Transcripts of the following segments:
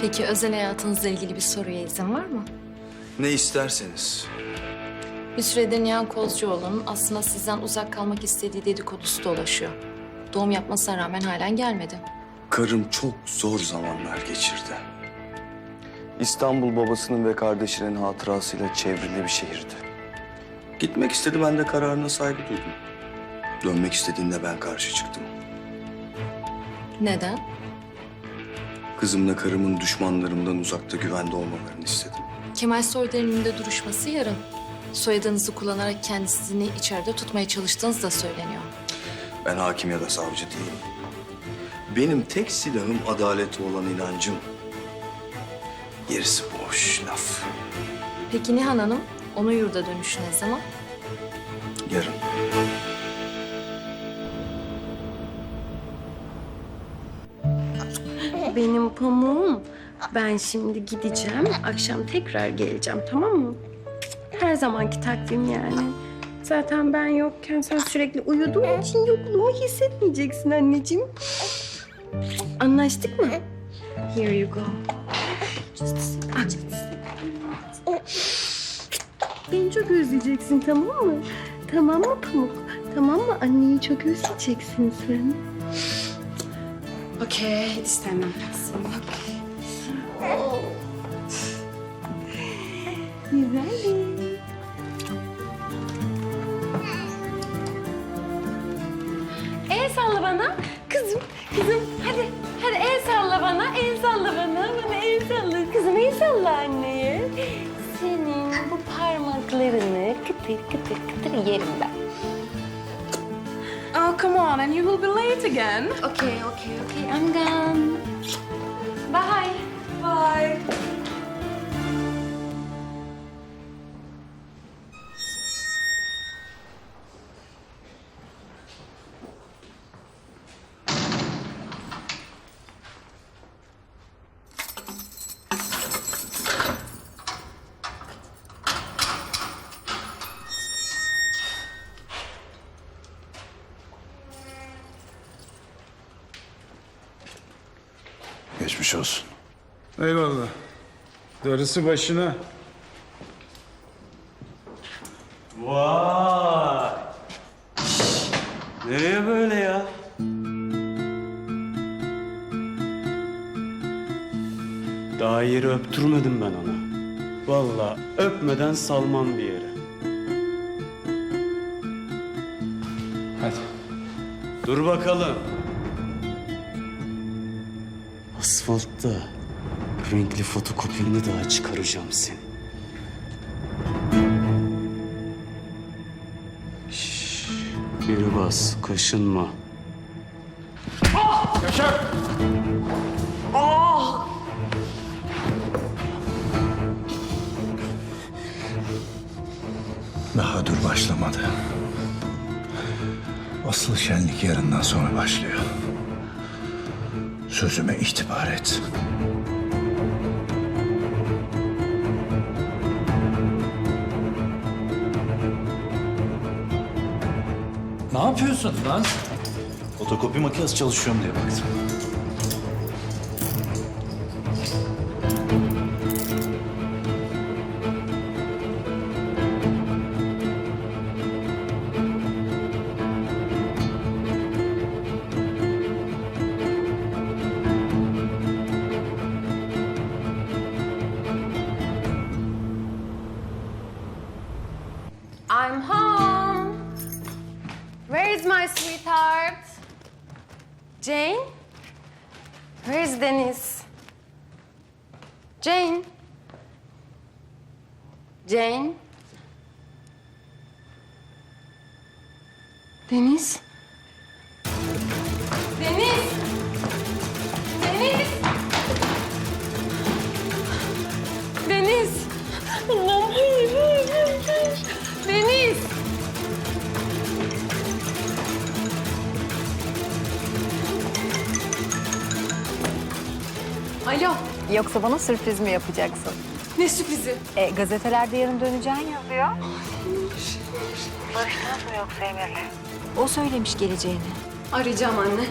Peki özel hayatınızla ilgili bir soruya izin var mı? Ne isterseniz. Bir süredir Nihan Kozcuoğlu'nun aslında sizden uzak kalmak istediği dedikodusu dolaşıyor. Doğum yapmasına rağmen halen gelmedi. Karım çok zor zamanlar geçirdi. İstanbul babasının ve kardeşinin hatırasıyla çevrili bir şehirdi. Gitmek istedi, ben de kararına saygı duydum. Dönmek istediğinde ben karşı çıktım. Neden? Kızımla karımın düşmanlarımdan uzakta güvende olmalarını istedim. Kemal Soyder'in duruşması yarın. Soyadınızı kullanarak kendisini içeride tutmaya çalıştığınız da söyleniyor. Ben hakim ya da savcı değilim. Benim tek silahım adalete olan inancım. Gerisi boş laf. Peki Nihan Hanım, onun yurda dönüşü ne zaman? Pamuğum. Ben şimdi gideceğim. Akşam tekrar geleceğim tamam mı? Her zamanki takvim yani. Zaten ben yokken sen sürekli uyuduğun için yokluğumu hissetmeyeceksin anneciğim. Anlaştık mı? Here you go. Beni çok özleyeceksin tamam mı? Tamam mı Pamuk? Tamam mı? Anneyi çok özleyeceksin sen. Okey, istemem. Güzel. El salla bana. Kızım, kızım hadi. Hadi el salla bana, el salla bana. Bana el salla. Kızım el salla anneye. Senin bu parmaklarını kıtır kıtır kıtır yerim ben. Oh, come on, and you will be late again. Okay, okay, okay. I'm gone. Bye. Bye. Geçmiş olsun. Eyvallah. Darısı başına. Vay! Nereye böyle ya? Daha yeri öptürmedim ben ona. Vallahi öpmeden salmam bir yere. Hadi. Dur bakalım. Asfaltta renkli fotokopini daha çıkaracağım seni. Şşş, biri bas, kaşınma. Daha dur başlamadı. Asıl şenlik yarından sonra başlıyor. Sözüme itibar et. Ne yapıyorsun lan? Fotokopi makinesi çalışıyorum diye baktım. Deniz? Deniz! Deniz! Deniz! Allah'ım hayır, hayır, hayır. Deniz! Alo, Yoksa bana sürpriz mi yapacaksın? ne sürprizi? E, gazetelerde yarın döneceğin yazıyor. Barıştınız mı yoksa Emir'le? O söylemiş geleceğini. Arayacağım anne.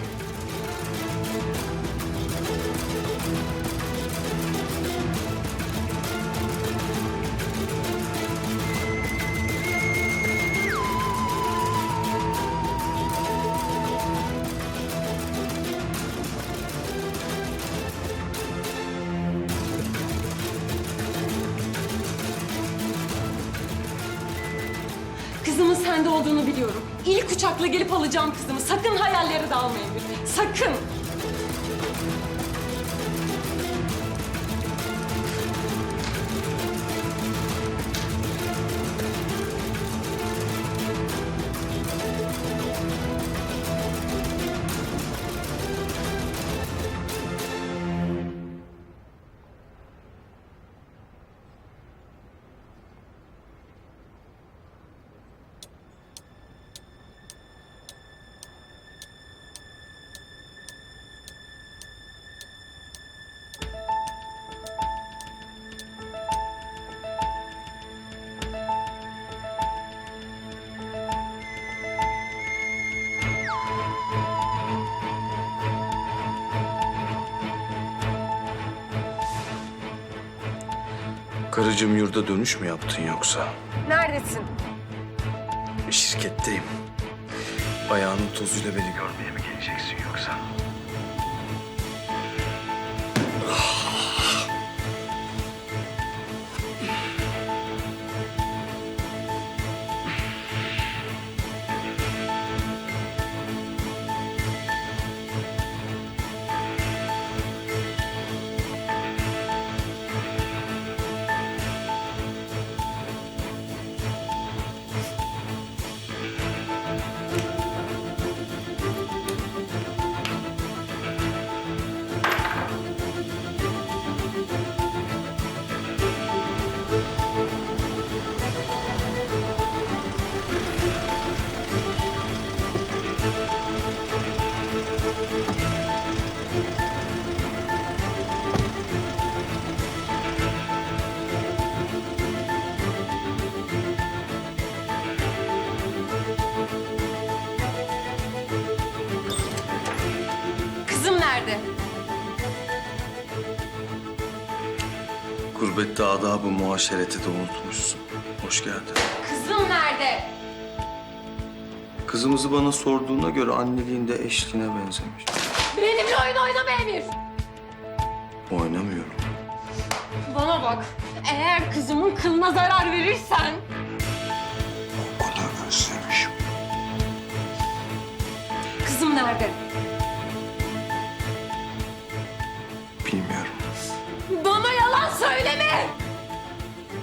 İlk uçakla gelip alacağım kızımı. Sakın hayalleri dağılma Emir. Sakın. Karıcığım yurda dönüş mü yaptın yoksa? Neredesin? Şirketteyim. Ayağının tozuyla beni görmeye Gurbette adabı muaşereti de unutmuşsun. Hoş geldin. Kızım nerede? Kızımızı bana sorduğuna göre anneliğinde eşliğine benzemiş. Benimle oyun oynama Emir. Oynamıyorum. Bana bak. Eğer kızımın kılına zarar verirsen... O kadar özlemişim. Kızım nerede? Söyleme.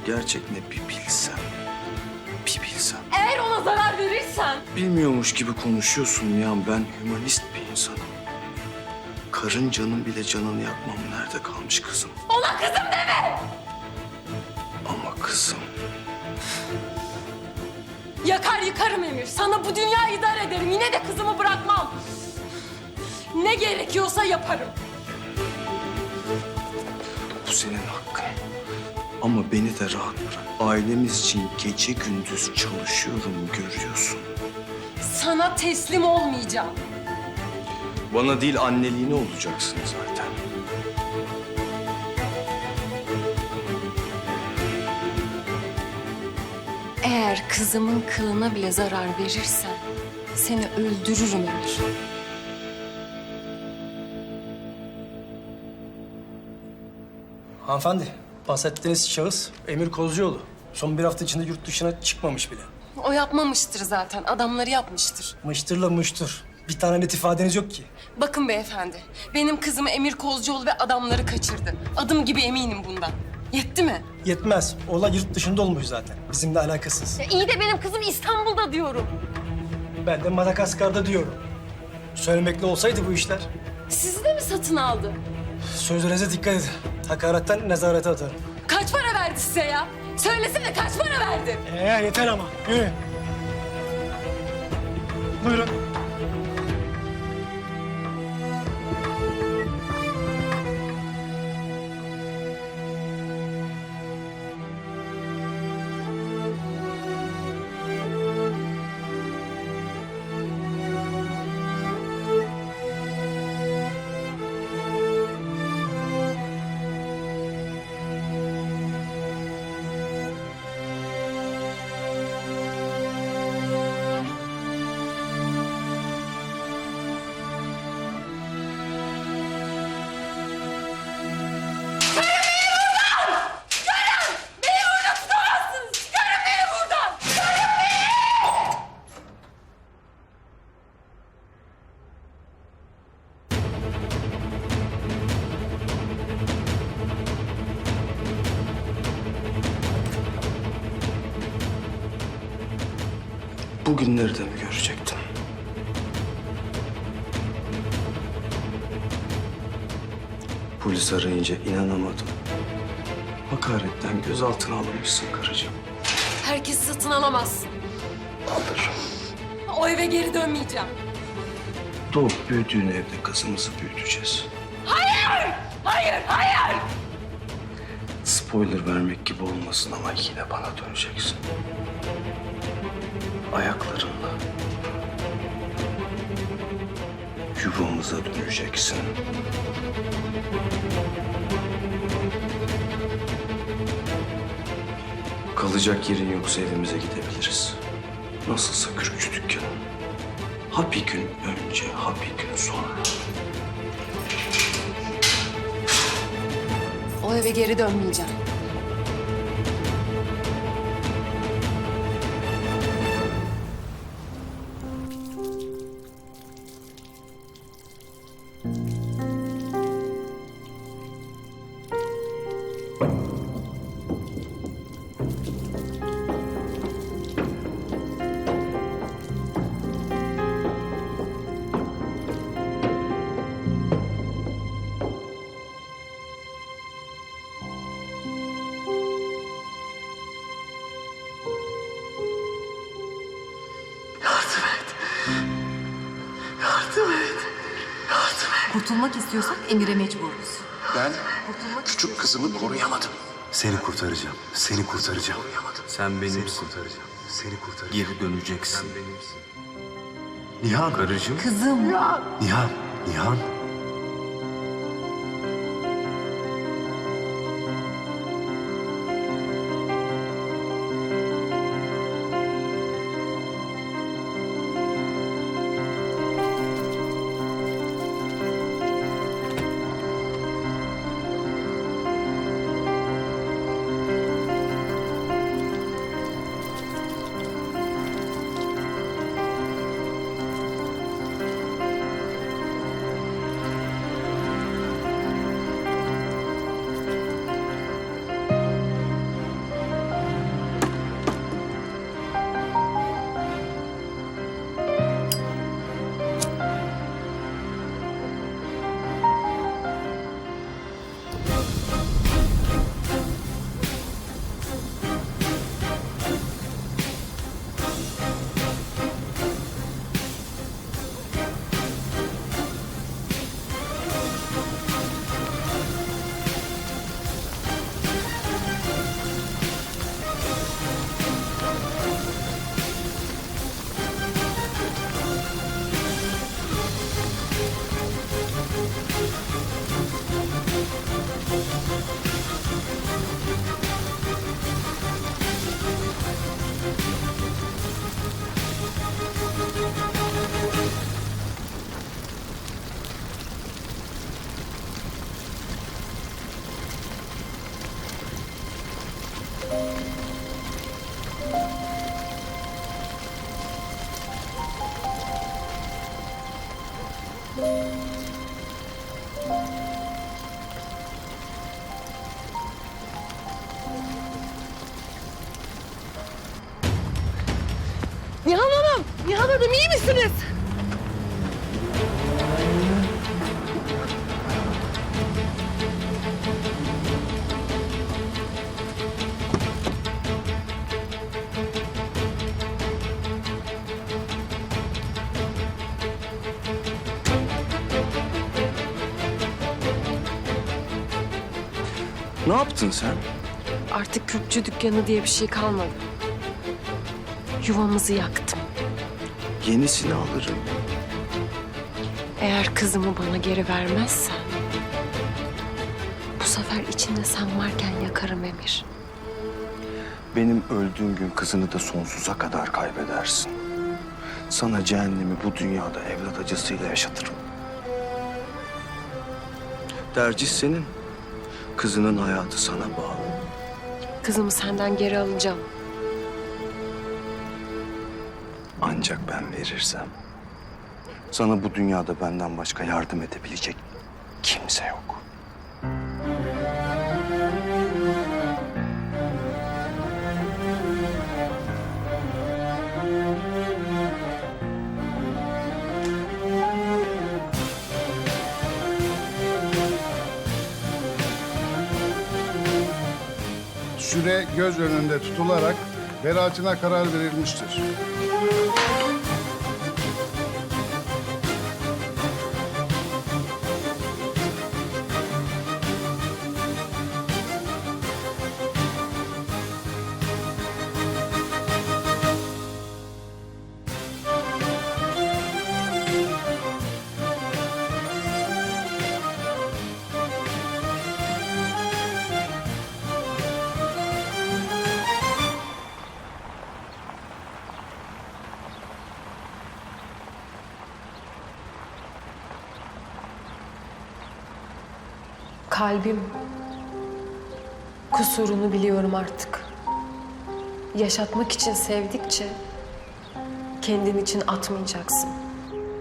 Gerçek ne bir bilsem. Bir bilsem. Eğer ona zarar verirsen... Bilmiyormuş gibi konuşuyorsun Nihan. Ben hümanist bir insanım. Karıncanın bile canını yakmam nerede kalmış kızım? Ona kızım deme. Ama kızım. Yakar yıkarım Emir. Sana bu dünyayı idare ederim. Yine de kızımı bırakmam. Ne gerekiyorsa yaparım. Bu senin hakkın. Ama beni de rahat bırak. Ailemiz için gece gündüz çalışıyorum görüyorsun. Sana teslim olmayacağım. Bana değil anneliğine olacaksın zaten. Eğer kızımın kılına bile zarar verirsen seni öldürürüm Emir. Hanımefendi, bahsettiğiniz şahıs Emir Kozcuoğlu. Son bir hafta içinde yurt dışına çıkmamış bile. O yapmamıştır zaten. Adamları yapmıştır. Mıştırla mıştır. Bir tane net ifadeniz yok ki. Bakın beyefendi. Benim kızımı Emir Kozcuoğlu ve adamları kaçırdı. Adım gibi eminim bundan. Yetti mi? Yetmez. Olay yurt dışında olmuş zaten. Bizimle alakasız. Ya iyi de benim kızım İstanbul'da diyorum. Ben de Madagaskar'da diyorum. Söylemekle olsaydı bu işler. Sizi de mi satın aldı? Sözlerinize dikkat edin. Hakaretten nezarete atarım. Kaç para verdi size ya? Söylesene kaç para verdi? Ee yeter ama. Yürü. Buyurun. Bugünleri de mi görecektim? Polis arayınca inanamadım. Hakaretten gözaltına alınmışsın karıcığım. Herkesi satın alamazsın. Alırım. O eve geri dönmeyeceğim. Doğup büyüdüğün evde kızımızı büyüteceğiz. Hayır, hayır. Spoiler vermek gibi olmasın ama yine bana döneceksin. Ayaklarınla. Yuvamıza döneceksin. Kalacak yerin yoksa evimize gidebiliriz. Nasılsa kürkçü dükkanı. Ha bir gün önce, ha bir gün sonra. O eve geri dönmeyeceğim. İstiyorsak Emir'e mecburuz. Ben küçük kızımı koruyamadım. Seni kurtaracağım. Seni kurtaracağım. Sen benimsin. Kurtaracağım. Seni kurtaracağım. Geri döneceksin. Nihan. Karıcığım. Kızım. Nihan. Nihan. Nihan Misiniz? Ne yaptın sen? Artık kürkçü dükkanı diye bir şey kalmadı. Yuvamızı yaktım. Yenisini alırım. Eğer kızımı bana geri vermezsen... ...bu sefer içinde sen varken yakarım Emir. Benim öldüğüm gün kızını da sonsuza kadar kaybedersin. Sana cehennemi bu dünyada evlat acısıyla yaşatırım. Tercih senin. Kızının hayatı sana bağlı. Kızımı senden geri alacağım. Ancak ben verirsem sana bu dünyada benden başka yardım edebilecek kimse yok. Süre göz önünde tutularak beraatine karar verilmiştir. Kalbim. Kusurunu biliyorum artık. Yaşatmak için sevdikçe kendin için atmayacaksın.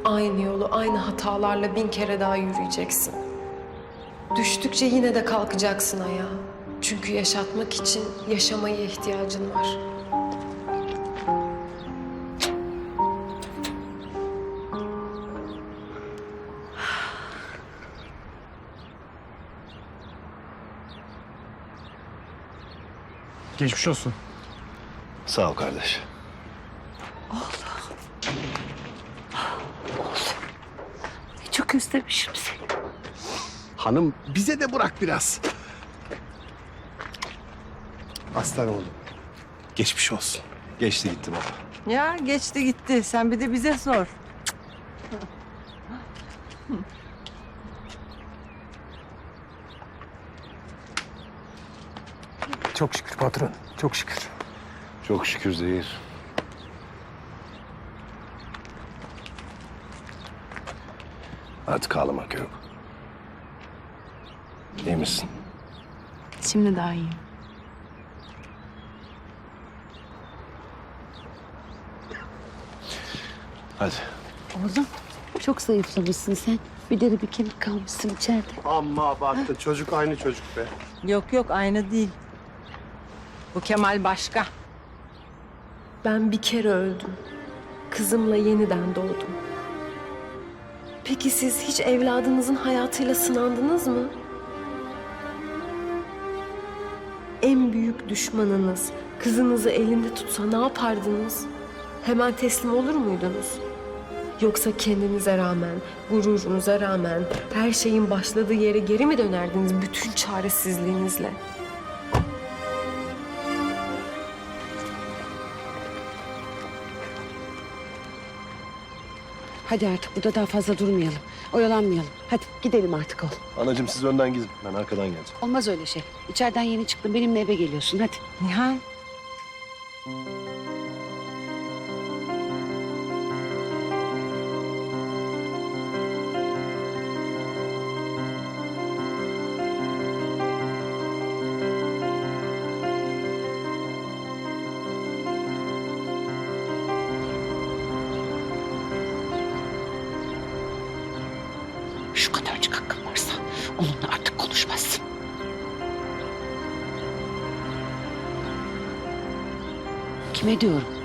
Aynı yolu aynı hatalarla bin kere daha yürüyeceksin. Düştükçe yine de kalkacaksın ayağa. Çünkü yaşatmak için yaşamaya ihtiyacın var. Geçmiş olsun. Sağ ol kardeş. Çok özlemişim seni. Hanım bize de bırak biraz. Aslan oğlum. Geçmiş olsun. Geçti gitti baba. Ya geçti gitti. Sen bir de bize sor. Çok şükür patron. Çok şükür. Çok şükür Zehir. Artık ağlamak yok. İyi misin? Şimdi daha iyiyim. Hadi. Oğlum çok zayıflamışsın sen. Bir deri bir kemik kalmışsın içeride. Amma abarttın. Çocuk aynı çocuk be. Yok yok aynı değil. Bu Kemal başka. Ben bir kere öldüm. Kızımla yeniden doğdum. Peki siz hiç evladınızın hayatıyla sınandınız mı? En büyük düşmanınız kızınızı elinde tutsa ne yapardınız? Hemen teslim olur muydunuz? Yoksa kendinize rağmen, gururunuza rağmen her şeyin başladığı yere geri mi dönerdiniz bütün çaresizliğinizle? Hadi artık burada daha fazla durmayalım. Oyalanmayalım. Hadi gidelim artık oğlum. Anacığım siz önden gidin. Ben arkadan geleceğim. Olmaz öyle şey. İçeriden yeni çıktın. Benimle eve geliyorsun. Hadi. Nihal. Şu kadarcık hakkın varsa onunla artık konuşmazsın. Kime diyorum?